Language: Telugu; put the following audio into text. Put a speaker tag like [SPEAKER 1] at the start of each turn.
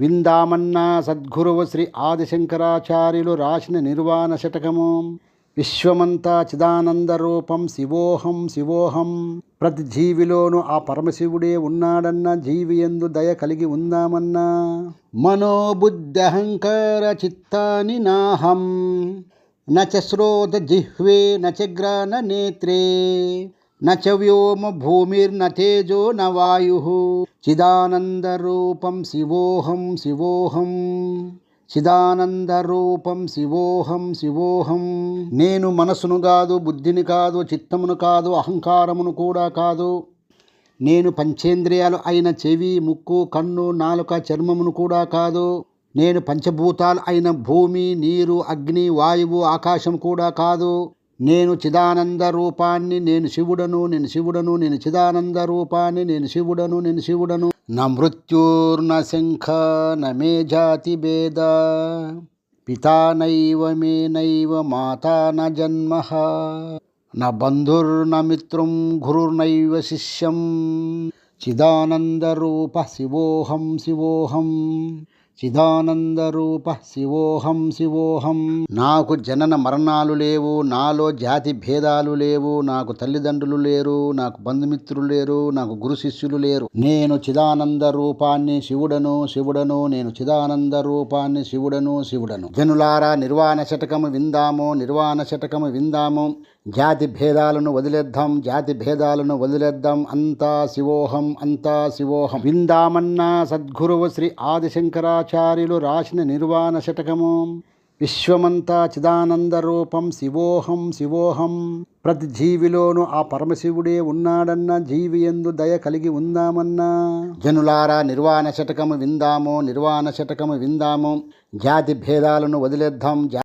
[SPEAKER 1] విందామన్నా సద్గురువు శ్రీ ఆదిశంకరాచార్యులు రాసిన నిర్వాణ శతకము. విశ్వమంతా చిదానంద రూపం శివోహం శివోహం. ప్రతి జీవిలోనూ ఆ పరమశివుడే ఉన్నాడన్న జీవి ఎందు దయ కలిగి ఉందామన్నా. మనోబుద్ధహంకార చిత్తాని నాహం. నచ శ్రోత జిహ్వే నచ గ్రాన నేత్రే. నచ వ్యోమ భూమిర్న తేజో న వాయు. చిదానందరూపం శివోహం శివోహం. చిదానందరూపం శివోహం శివోహం. నేను మనసును కాదు బుద్ధిని కాదు చిత్తమును కాదు అహంకారమును కూడా కాదు. నేను పంచేంద్రియాలు అయిన చెవి ముక్కు కన్ను నాలుక చర్మమును కూడా కాదు. నేను పంచభూతాలు అయిన భూమి నీరు అగ్ని వాయువు ఆకాశం కూడా కాదు. నేను చిదానంద రూపాన్ని నేను శివుడను నేను శివుడను నేను చిదానంద రూపాన్ని నేను శివుడను నేను శివుడను. నా మృత్యుర్న శంఖ న మే జాతి భేద. పితా నైవ మే నైవ మాతా న జన్మ. న బంధుర్న మిత్రం గురుర్నైవ శిష్యం. చిదానంద రూప శివోహం శివోహం. చిదానందరూప శివోహం శివోహం. నాకు జనన మరణాలు లేవు నాలో జాతి భేదాలు లేవు నాకు తల్లిదండ్రులు లేరు నాకు బంధుమిత్రులు లేరు నాకు గురు శిష్యులు లేరు. నేను చిదానంద రూపాన్ని శివుడను శివుడను నేను చిదానంద రూపాన్ని శివుడను శివుడను. జనులారా నిర్వాణ శతకము విందాము నిర్వాణ శతకము విందాము. జాతి భేదాలను వదిలేద్దాం జాతి భేదాలను వదిలేద్దాం. అంతా శివోహం అంతా శివోహం. విందామన్నా సద్గురువు శ్రీ ఆదిశంకరాచార్యులు రాసిన నిర్వాణ శతకము. విశ్వమంతా చిదానంద రూపం శివోహం శివోహం. ప్రతి జీవిలోనూ ఆ పరమశివుడే ఉన్నాడన్న జీవి ఎందు దయ కలిగి ఉందామన్నా. జనులారా నిర్వాణ శతకము విందాము నిర్వాణ శతకము విందాము. జాతి భేదాలను వదిలేద్దాం